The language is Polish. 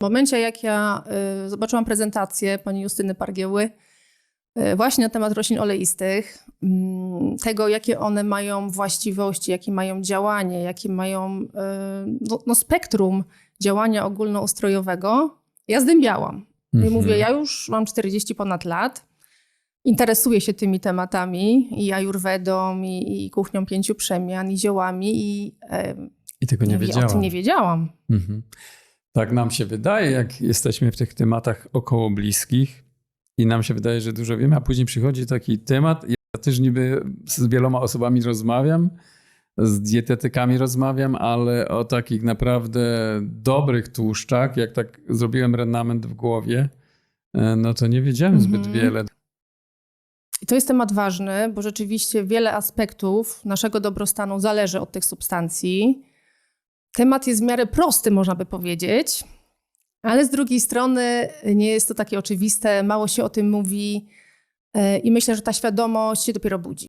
W momencie, jak ja y, zobaczyłam prezentację pani Justyny Pargieły y, właśnie na temat roślin oleistych, mm, tego, jakie one mają właściwości, jakie mają działanie, jakie mają y, no, no spektrum działania ogólnoustrojowego, ja zdębiałam. I Mhm. mówię, ja już mam 40 ponad lat, interesuję się tymi tematami i ajurwedą, i, i kuchnią pięciu przemian, i ziołami, i I tego nie o wiedziałam. tym nie wiedziałam. Mhm. Tak nam się wydaje, jak jesteśmy w tych tematach około bliskich i nam się wydaje, że dużo wiemy, a później przychodzi taki temat. Ja też niby z wieloma osobami rozmawiam, z dietetykami rozmawiam, ale o takich naprawdę dobrych tłuszczach, jak tak zrobiłem renament w głowie, e, no to nie wiedziałem zbyt Mhm. wiele. I to jest temat ważny, bo rzeczywiście wiele aspektów naszego dobrostanu zależy od tych substancji. Temat jest w miarę prosty, można by powiedzieć, ale z drugiej strony nie jest to takie oczywiste, mało się o tym mówi e, i myślę, że ta świadomość się dopiero budzi.